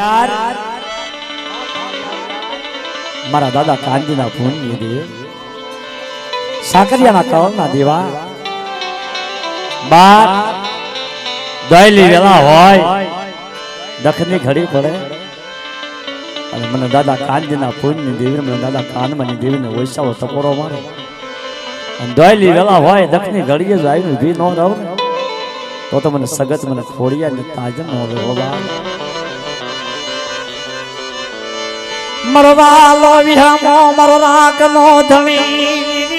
ખોડિયાર મારા દાદા કાંજીના ભૂનની દેવ સાકરિયાના કળના દેવા. બાર દહેલી વેલા હોય. દખની ઘડી પડે. અને મને દાદા કાંજીના પૂનની દેવી મને દાદા કાનમાની દેવીને વૈશાવો ટકોરો મારે. અને દહેલી વેલા હોય દખની ઘડીએ જ આવીને ઊભી ન રહો. તો તો મને સગત મને ખોડિયા ને તાજન નો રોવા મરવાલો વિહમો મર રાખ નો ધણી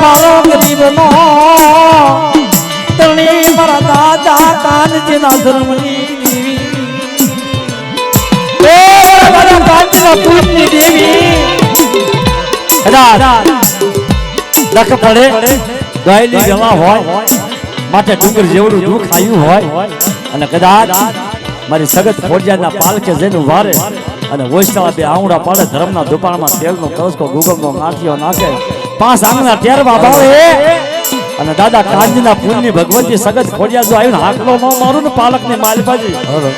મારો ગરીબનો તણી મારા દાદા કાનજી ના ધર્મની મારા કાનજી ના પૂજની દેવી દખ પડે ગાયલી જવા હોય માટે ડુંગર જેવડું દુઃખ આવ્યું હોય અને કદાચ મારી સગત ફોડિયાના પાલકે જઈને વારે અને વૈષ્ણવ બે આંગળા પાડે ધર્મના દુકાનમાં તેલનો કસકો ગુગમનો નાખ્યો નાખે, પાંચ આંગણા ટેરવા ભાવે અને દાદા કાંજીના ફૂલની ભગવતી સગત ખોડિયા જો આવ્યું ને હાકલો ન મારું ને પાલકની માલબાજી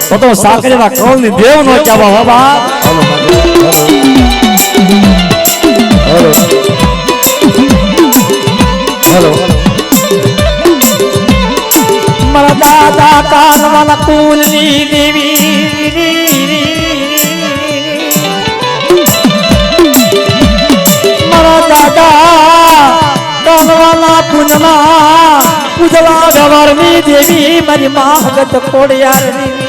તો તો સાકરીના ની દેવ નો ચાવા બાબા હેલો. હેલો. મારા દાદા કાનવાના કુલની દેવી મારા દાદા કાનવાના પૂજના પૂજવા ગવરની દેવી મારી માહગત ખોડિયાર દેવી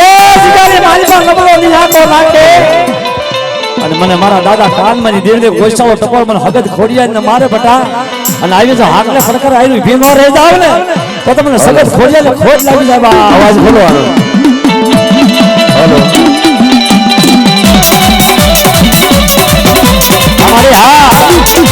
એ શિકારી મારી માં નબળો નિહાકો નાખે અને મને મારા દાદા કાનમાંની દેવને ગોસાવો ટપોળ મને હગત ખોડિયા ને મારે બટા. અને આવી જો હાકલે ફડકર આવી ભીનો રહી જાવ ને. તો તમને સગર ખોજે ખોટ લાગી જાય અવાજ બોલવાનો હેલો. અમારે હા.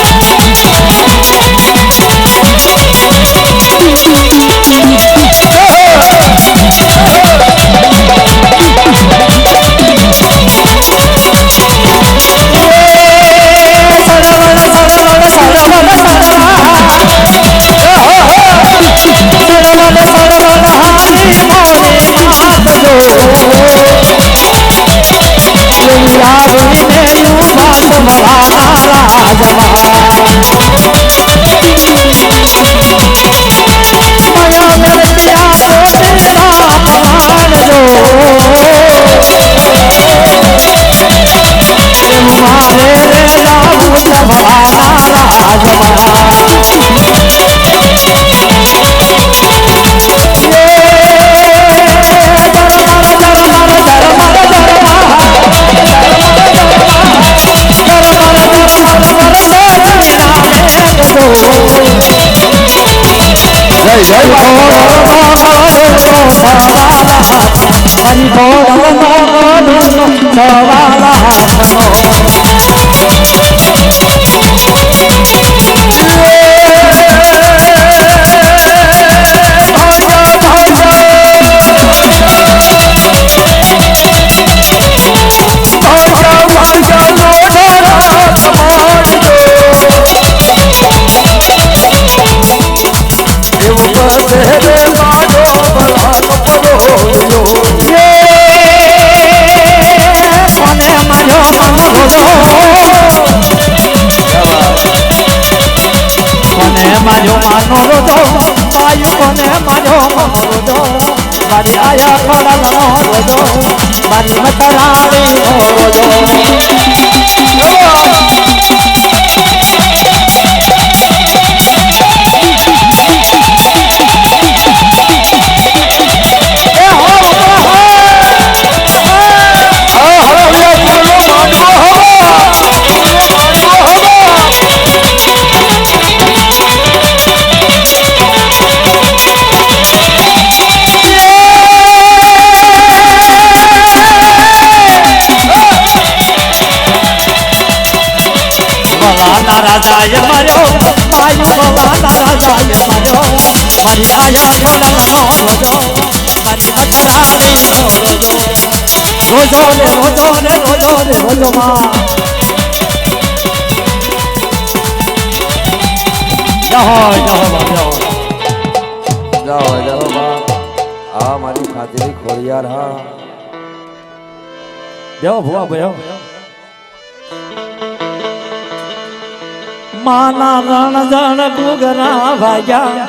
દુનિયા ભૂલી કોને માર્યો રોજો મારી આયા ખોડા રોજો મારી મતરાળી રોજો રાજાએ માર્યો માયુ ભવાના રાજાએ માર્યો મારી આયા ખોડાનો રોજો મારી મતરાળી રોજો રે રોજો રે રોજો રે રોજો માં જહો જહો જાઓ જાઓ બા આ મારી ખાતરી ખોડિયાર હા જાઓ ભુવા બેહો માના રણ જણ ગુગરા વાગ્યા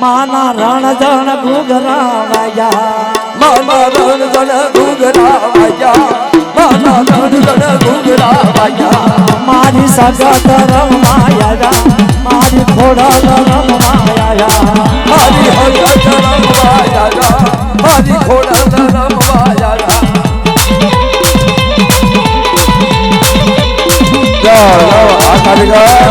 માના રણ જણ ગુગરા વાગ્યા માના રણ જણ ઘૂઘરા વાગ્યા માના રણ જણ ઘૂઘરા વાગ્યા મારી સગત રમાયા મારી ખોડા રમાયા મારી હગત રમવાયા. મારી ખોડલ Yeah, yeah, કારીગર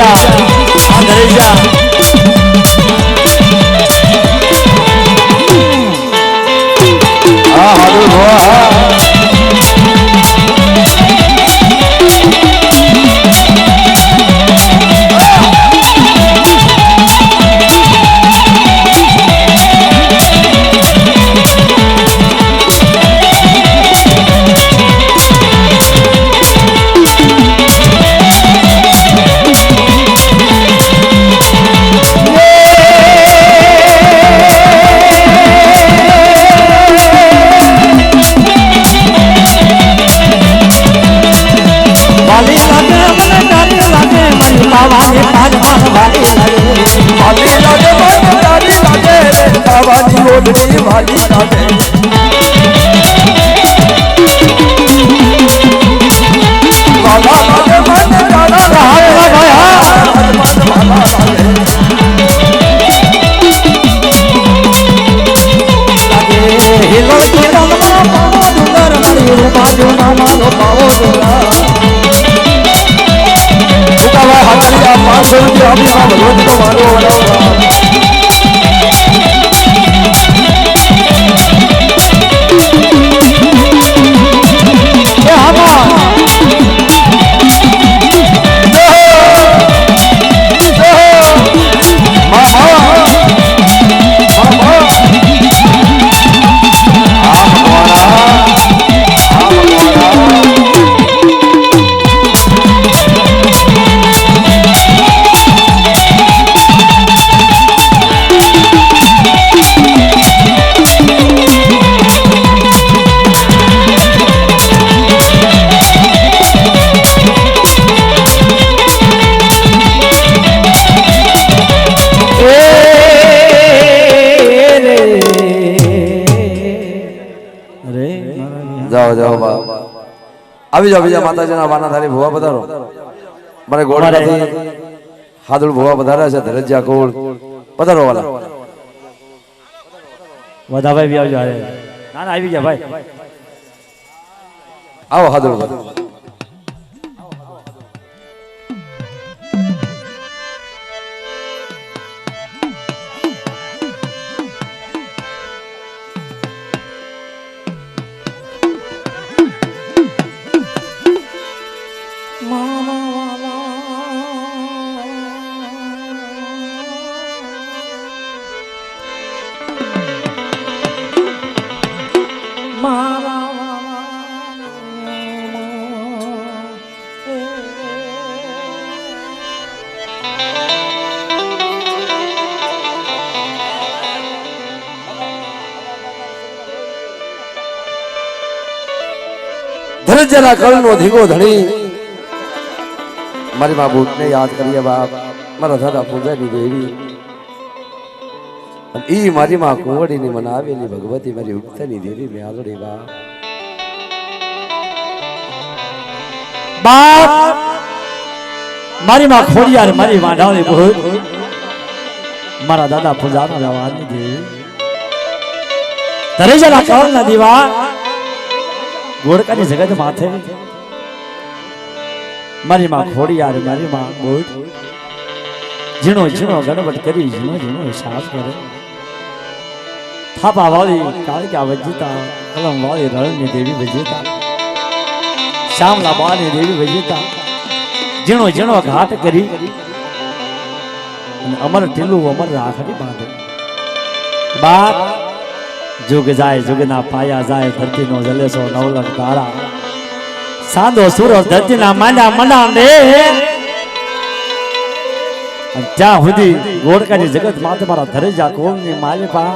આ ઘરે જા આ ઘરે આવી જાઓ બીજા માતાજીના વાના ધારી ભુવા પધારો. મને ગોળાથી હાદુળ ભુવા પધાર્યા છે ધરજ્યા કોળ પધારો વાલા. બધા ભાઈ બી આવજો ના ના આવી ગયા ભાઈ. આવો હાદુળ ભાઈ ધરજ્યાના કળનો ધીગો ધણી. મારી મા ભૂતને યાદ કરીએ બાપ, મારા દાદા પૂજાની દેવી. ઈ મારી માં કુંવડીની મને આવેલી ભગવતી મારી ઉગતાની દેવી મેં આલડી બાપ. બાપ, મારી માં ખોડિયાર, મારી વાંઢાળી ભૂત. મારા દાદા પૂજાનો જવાની દેવી તરેજના કળના દીવા ગોળકાની જગત માથે. મારી માં ખોડિયાર મારી માં ભૂત ઝીણો ઝીણો ગણવટ કરી, ઝીણો ઝીણો હિસાબ કરે. થાપા વાળી, કાળિકા વજતા, કલમ વાળી રણની દેવી વજતા. શ્યામલા બાની દેવી વજતા. ઝીણો ઝીણો ઘાટ કરી. અમર ટીલું અમર રાખડી બાંધે. બાપ જુગ જાય, જુગના પાયા જાય, ધરતીનો જલેસો, નવલક તારા સાંદો સુરજ ધરતીના માંડા મના ને જ્યાં સુધી ગોળકાની જગત માથે મારા ધરેજા કોમની માલિકા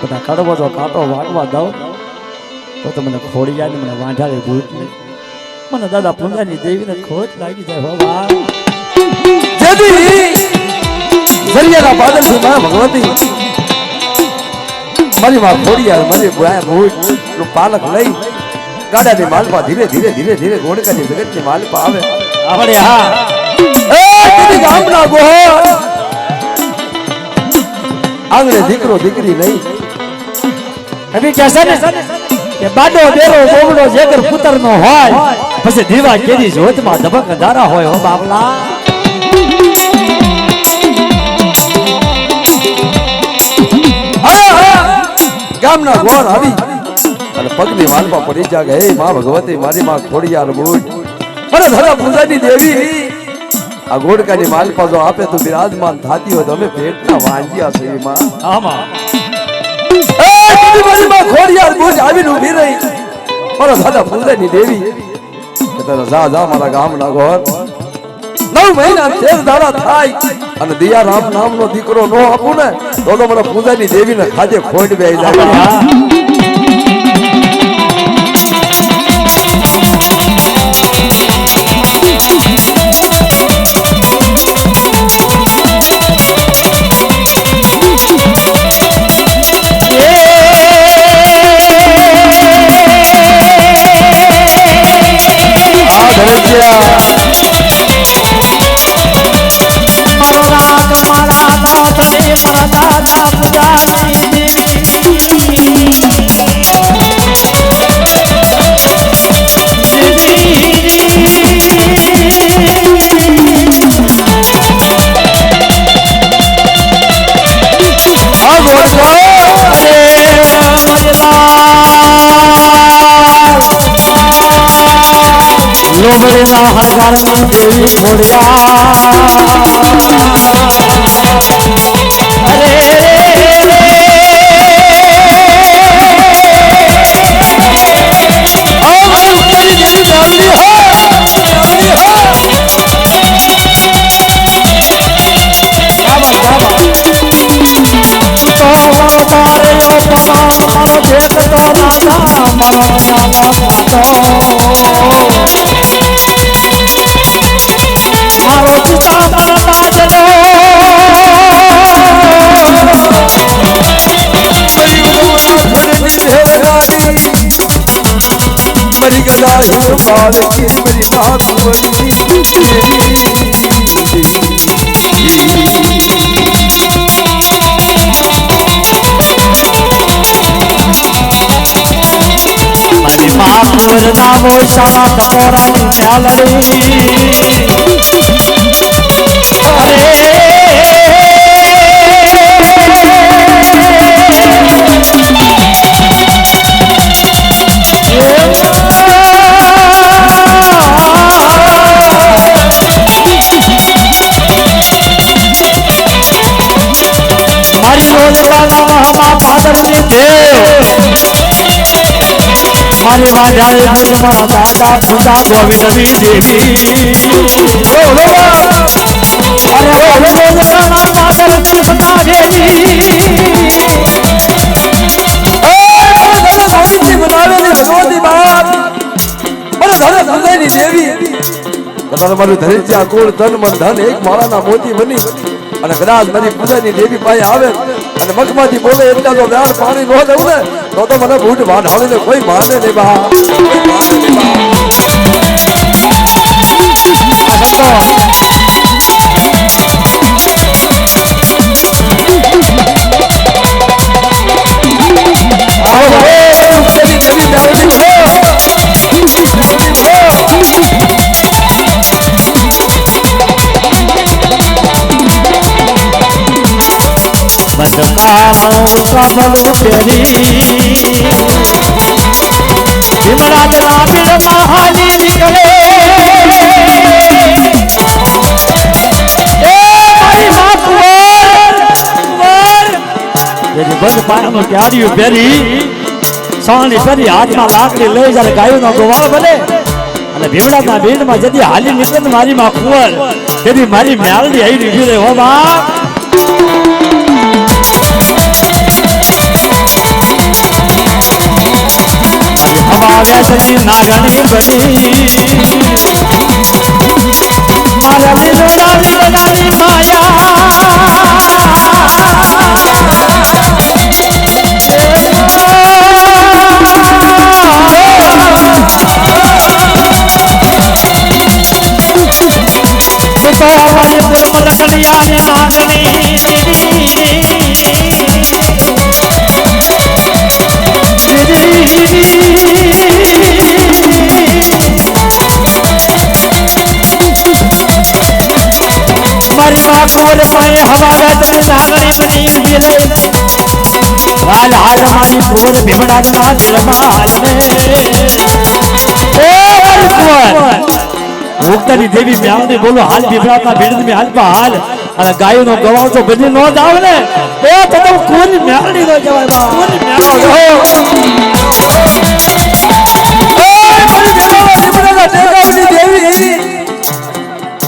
બધા કડવો તો કાંટો વાગવા દઉં, તો તો મને ખોડી જાય મને વાંઢાળી ભૂત મને દાદા પૂંજાની દેવીને ખોટ લાગી જાય હો જદી બાદલથી માં ભગવતી મારી માં ખોડિયાર મારી નું પાલક લઈ ગાડાની માલપા ધીરે ધીરે ધીરે ધીરે ગોળકાની જગતની માલપા આવે. આપણે હા. એ ગામના ગોહર આંગણે દીકરો દીકરી નહીં. એવી કહે છે ને કે બાડો બેરો બોબડો જેકર પુત્ર નો હોય પછી દીવા કેરી જોતમાં ધબક ધારા હોય હો બાપલા. ગામના ગોર આવી અને પગની માલમાં પડી જાગે. હે માં ભગવતી મારી માં ખોડિયાર ભૂત અરે ધરા પૂજાની દેવી. આ ગોડકાની માલપા જો આપે તો બિરાજમાન થાતી હોય તો અમે પેટના વાંજ્યા છે માં. આમાં. એ ખોડિયાર આવીને ઊભી રહી. દાદા પૂજાની દેવી. કે તને જા જા મારા ગામના ગોર નવ મહિના તેર થાય. અને દિયા રામ નામનો દીકરો નો આપું ને, તો તો મને પૂજાની દેવીને ખાજે ખોટ બે જાય. ગોબડીના હરગારની દેવી ખોડિયા મરી ગદા શિવ પાલકી મરી મા કુંવરી મારી મા કુંવર નામો શામા મારી વાજાએ મુજમાં દાદા પૂજા ગોવિંદની દેવી. બોલ ધરિત્યા મન, ધન, એક માળાના મોતી બની અને કદાચ મારી પૂજાની દેવી પાસે આવે અને મખમાંથી બોલે એટલા તો વ્યાર પાણી નો દઉં ને, તો તો મને બૂટ વાઢાવીને કોઈ માને નહીં બા. બદકાનો કમલ મારી હાથમાં લાકડી લઈ જ્યારે ગાયોનો ગોવાળ બને. અને ભીમડાના બીડમાં જતી હાલી નીકળે મારી માં કુંવર. તેથી મારી મેળડી આવી નીકળી રહી હો નાગણી બની મારા કુંવર પાસે હવા નાગણી બની હાલ મારી દિલમાં ઓ કુંવર દેવી મ્યાવની બોલો હાલ ભીમડાના ભીડ હાલ પા હાલ. અને ગાયોનો ગવાવ તો બધી નો જાવ ને. એ તો તો કોની મેળડી નો જવાય બા. કોની મેળો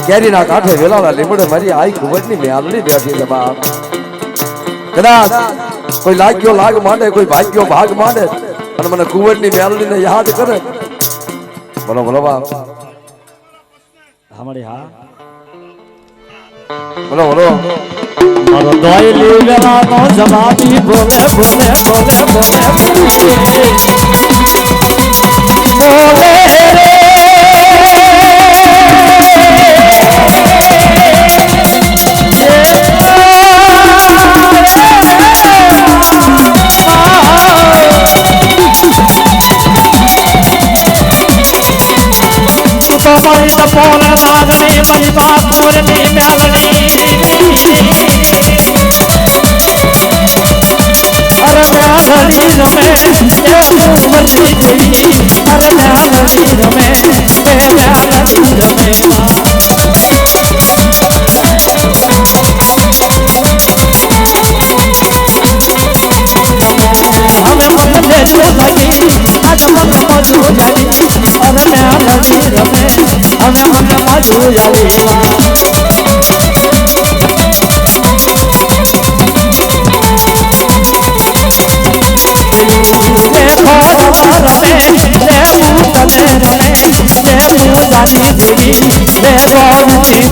કેરીના કાંઠે વેલાના લીમડે મારી આઈ ખુબજની મેલડી બેઠી છે બાપ. કદાચ કોઈ લાગ્યો લાગ માંડે કોઈ ભાગ્યો ભાગ માંડે અને મને કુંવરની મેલડીને યાદ કરે. બોલો બોલો બાપ. હમણી હા? બોલો બોલો. મારો દોયલી વેલાનો જવાબી બોલે બોલે બોલે બોલે બોલે. તપોરી તપોલ નાગણી મહિમા પૂરની મ્યાગણી અરે મ્યાગણી રમે એ ઝુમતી ગઈ અરે મ્યાગણી રમે એ મ્યાગણી રમે હવે મને જે લાગી મેલડી અરે મેં નદી રમે અને મને મજુ આવી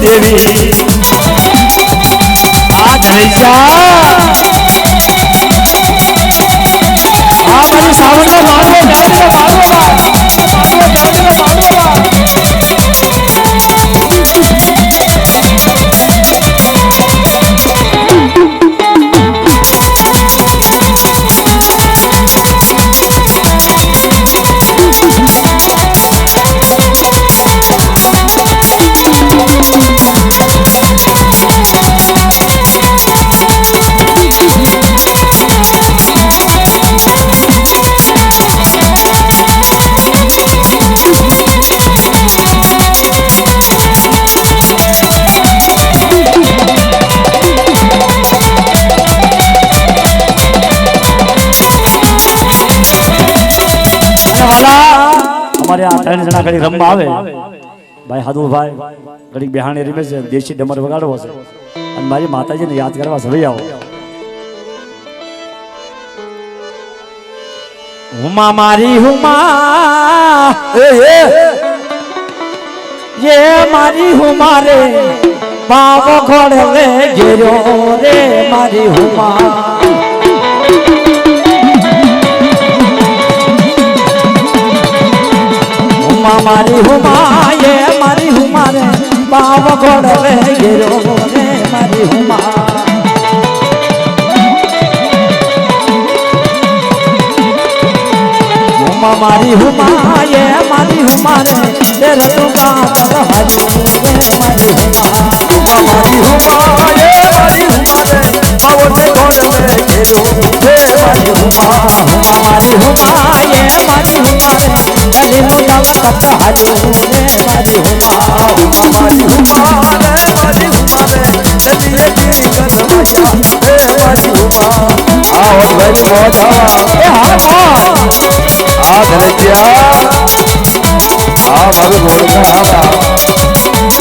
દેવી આ ધનૈયા ઘણા ઘડી રમવા આવે. ભાઈ હાદુભાઈ ઘડી બિહાણે રમે છે દેશી ડમર વગાડવો છે. અને મારી માતાજીને યાદ કરવા સભી આવો. હુમા મારી હુમા. એ મારી હુમા રે. પાવ ઘોડે ઘેરો રે મારી હુમા. હુમા મારી હુમા એ મારી હુમા રે તેરે તું રે ગેરો રે મારી હુમા. મારી હુમા એ મારી હુમા રે આવો તે કોણ રે ઘેરો હે મારી હુમા હુમા મારી હુમા એ મારી હુમા રે અલી નું દાવ કત હાજુ રે મારી હુમા મારી હુમા રે મારી આ મારું ગોળકા ખાતા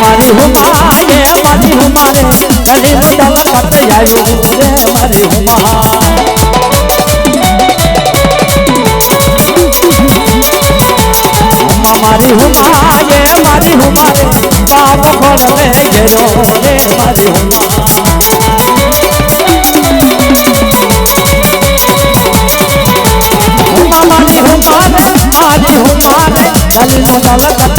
મારી હુમા એ મારી હુમા રે અલી નું દાવ કત હાજુ રે મારી હુમા મારી હુમા રે અલી નો દાલ કત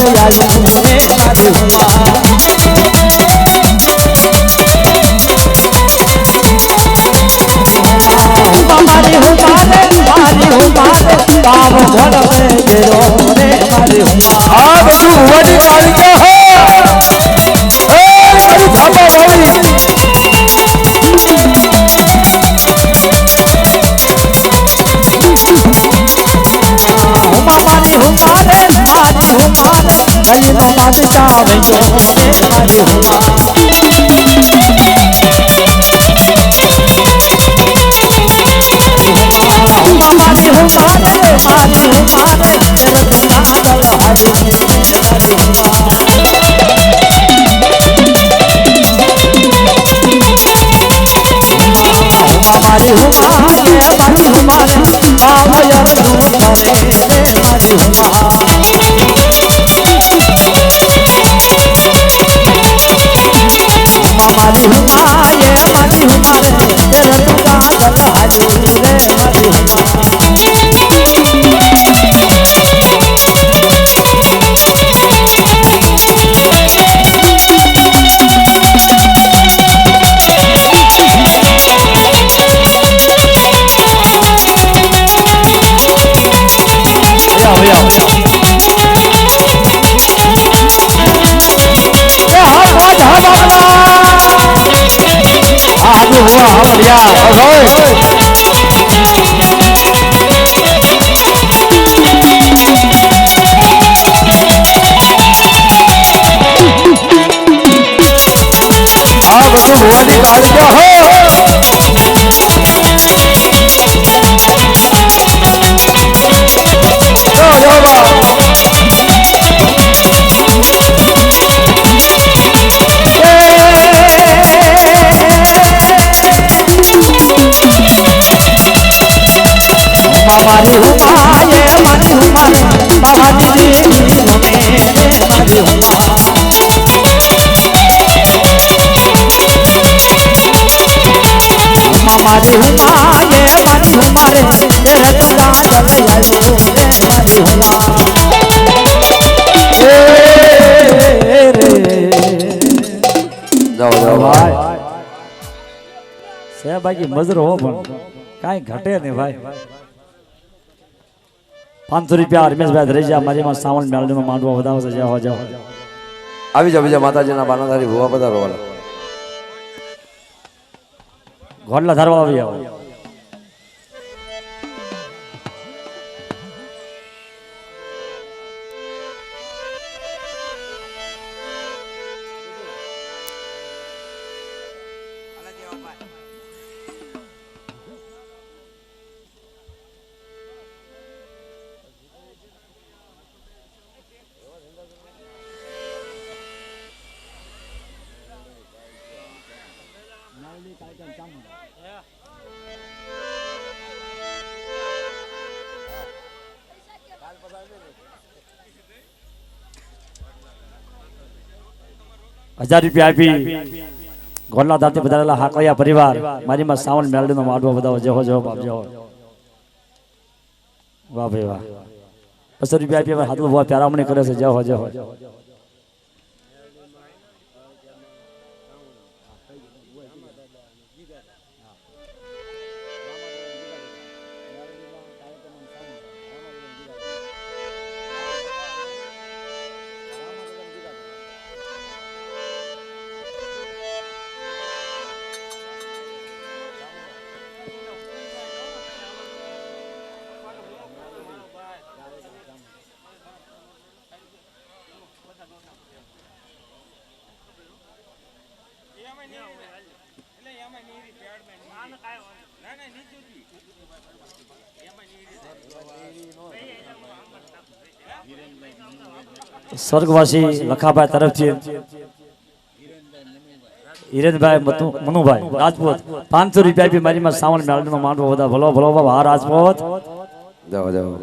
I'll બાકી મજરો હો પણ કાંઈ ઘટે નહીં ભાઈ. પાંચસો રૂપિયા રમેશભાઈ ધરેજા મારી માં સાવણ મેળવીમાં માંડવા વધાવો છે જાઓ જાઓ. આવી જાઓ બીજા માતાજીના બાનાધારી ભૂવા પધારો વાળા. ઘોડલા ધરવા આવી આવો. હજાર રૂપિયા આપી. ઘોડલા દાંતી વધારેલા હાકળિયા પરિવાર. મારી માં સાવણ મેળવીનો માડવો વધાવો જહો જહો બાપ જહો વાહ ભાઈ, વાહ. બસો રૂપિયા આપી હાથમાં બહુ પ્યારામણી કરે છે. જહો જહો સ્વર્ગવાસી લખાભાઈ તરફથી હિરેનભાઈ મનુભાઈ, રાજપૂત, પાંચસો રૂપિયા આપી મારી માં સાવણ મેળવીનો વધાવો ભલો ભલો બાબા, હા, રાજપૂત. જાઓ જાઓ.